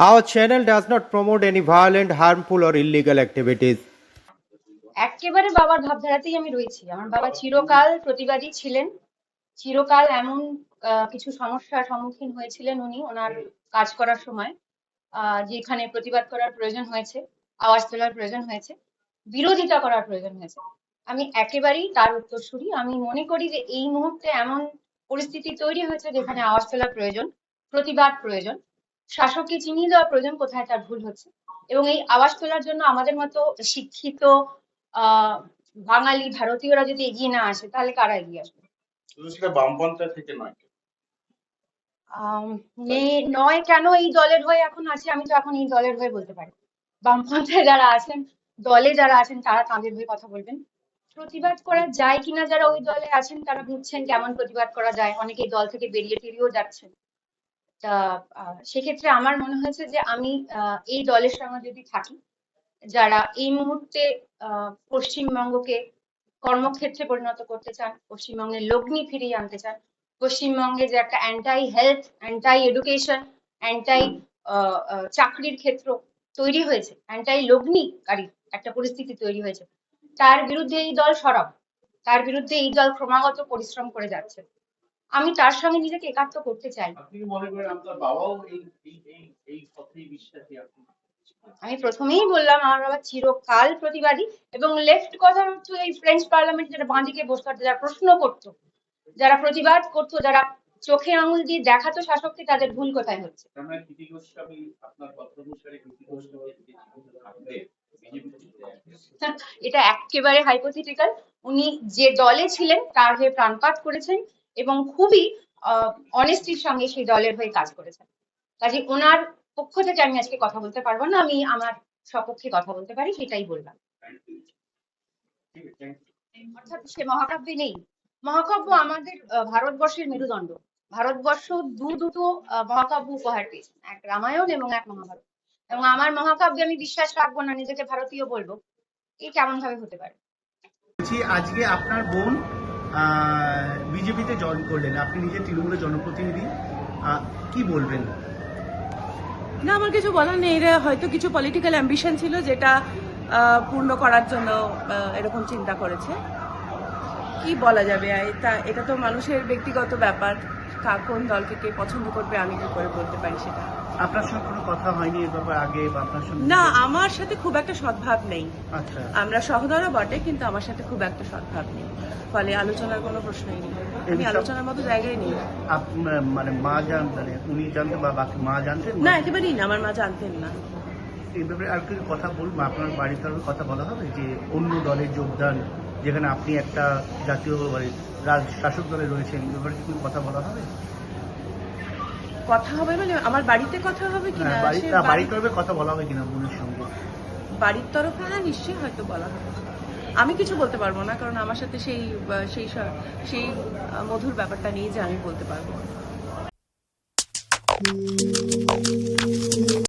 Our channel does not promote any violent, harmful, or illegal activities. একেবারে বাবার ভাবধারাতেই আমি রয়েছি। আমার বাবা চিরকাল প্রতিবাদী ছিলেন। চিরকাল এমন কিছু সমস্যার সম্মুখীন হয়েছিলেন উনি ওনার কাজ করার সময় যেখানে প্রতিবাদ করার প্রয়োজন হয়েছে আওয়াজ তোলার প্রয়োজন হয়েছে বিরোধিতা করার প্রয়োজন হয়েছে। আমি একেবারেই তার উত্তরসূরি। আমি মনে করি যে এই মুহূর্তে এমন পরিস্থিতি তৈরি হয়েছে যেখানে আওয়াজ তোলার প্রয়োজন প্রতিবাদ প্রয়োজন। শাসককে চিনিয়ে দেওয়া প্রয়োজন কোথায় তার ভুল হচ্ছে? এবং এই আওয়াজ তোলার জন্য আমাদের মতো শিক্ষিত আহ বাঙালি ভারতীয়রা যদি এগিয়ে না আসে তাহলে কারা এগিয়ে আসবে? সেটা বামপন্থা থেকে নয়। নয় কেন এই দলের হয়ে এখন আছে? আমি তো এখন এই দলের হয়ে বলতে পারি। বামপন্থায় যারা আছেন দলে যারা আছেন তারা তাদের হয়ে কথা বলবেন। প্রতিবাদ করা যায় কিনা? যারা ওই দলে আছেন তারা বুঝছেন কেমন প্রতিবাদ করা যায়। অনেকে দল থেকে বেরিয়ে টেরিয়েও যাচ্ছেন। তা সেক্ষেত্রে আমার মনে হয়েছে যে আমি এই দলের সঙ্গে যদি থাকি, যারা এই মুহূর্তে পশ্চিমবঙ্গকে কর্মক্ষেত্রে পরিণত করতে চান, পশ্চিমবঙ্গের লগ্নি ফিরিয়ে আনতে চান, পশ্চিমবঙ্গে যে একটা anti health anti education anti চাকরির ক্ষেত্র তৈরি হয়েছে অ্যান্টাই লগ্নিকারী একটা পরিস্থিতি তৈরি হয়েছে, তার বিরুদ্ধে এই দল সরব তার বিরুদ্ধে এই দল ক্রমাগত পরিশ্রম করে যাচ্ছে। আমি তার সঙ্গে নিজেকে একাত্ম করতে চাই। আমি প্রথমেই বললাম আমার বাবা চিরকাল প্রতিবাদী এবং লেফট কথা হচ্ছে এই ফ্রেঞ্চ পার্লামেন্ট যারা বাঁদিকে থাকতো যারা প্রশ্ন করতো যারা প্রতিবাদ করতো যারা চোখে আঙুল দিয়ে দেখাতো শাসককে তাদের ভুল কোথায় হচ্ছে? মানে এটা একেবারে হাইপোথেটিক্যাল উনি যে দলে ছিলেন তার হয়ে প্রাণপাত করেছেন। এবং খুবই অনেস্টির সঙ্গে সেই দলের হয়ে কাজ করেছেন। কাজে ওনার পক্ষ থেকে আমি আজকে কথা বলতে পারব না, আমি আমার সপক্ষে কথা বলতে পারি, সেটাই বললাম. অর্থাৎ সে মহাকাব্যে নেই। মহাকাব্য আমাদের ভারতবর্ষের মেরুদণ্ড। ভারতবর্ষ দু দুটো মহাকাব্য উপহার পেয়েছে, এক রামায়ণ এবং এক মহাভারত। এবং আমার মহাকাব্যে আমি বিশ্বাস রাখব না, নিজেকে ভারতীয় বলব এই কেমন ভাবে হতে পারে? আজকে আপনার বোন বিজেপিতে জয়েন করলেন। আপনি নিজে তৃণমূলের জনপ্রতিনিধি। কি বলবেন? না, আমার কিছু বলার নেই। এরা হয়তো কিছু পলিটিক্যাল অ্যাম্বিশন ছিল যেটা পূর্ণ করার জন্য এরকম চিন্তা করেছে। কি বলা যাবে? এটা তো মানুষের ব্যক্তিগত ব্যাপার। কা- কোন দলকে কে পছন্দ করবে, আমি কি করে বলতে পারি সেটা? আপনার সঙ্গে কোনো কথা হয়নি এ ব্যাপারে আগে বা আপনার সঙ্গে না আমার সাথে খুব একটা সদ্ভাব নেই। আচ্ছা। আমরা সহদরা বটে কিন্তু আমার সাথে খুব একটা সদ্ভাব নেই। ফলে আলোচনার কোনো প্রশ্নই নেই। আমি আলোচনার মতো জায়গায় নেই। মানে মা জান মানে উনি জানতেন বা বাকি মা জানতেন না? একেবারেই না আমার মা জানতেন না। এই ব্যাপারে আর কিছু কথা বলব? আপনার বাড়ির তরফে কথা বলা হবে? যে অন্য দলের যোগদান যেখানে আপনি একটা জাতীয় মানে রাজ শাসক দলে রয়েছেন এই ব্যাপারে কি কথা বলা হবে? কথা হবে মানে আমার বাড়িতে কথা হবে কিনা? বাড়িতে না বাড়ির তরফে কথা বলা হবে কিনা বোনের সঙ্গে? বাড়ির তরফে না নিশ্চয়ই হয়তো বলা হবে। আমি কিছু বলতে পারব না কারণ আমার সাথে সেই সেই সেই মধুর ব্যাপারটা নিয়ে যে আমি বলতে পারব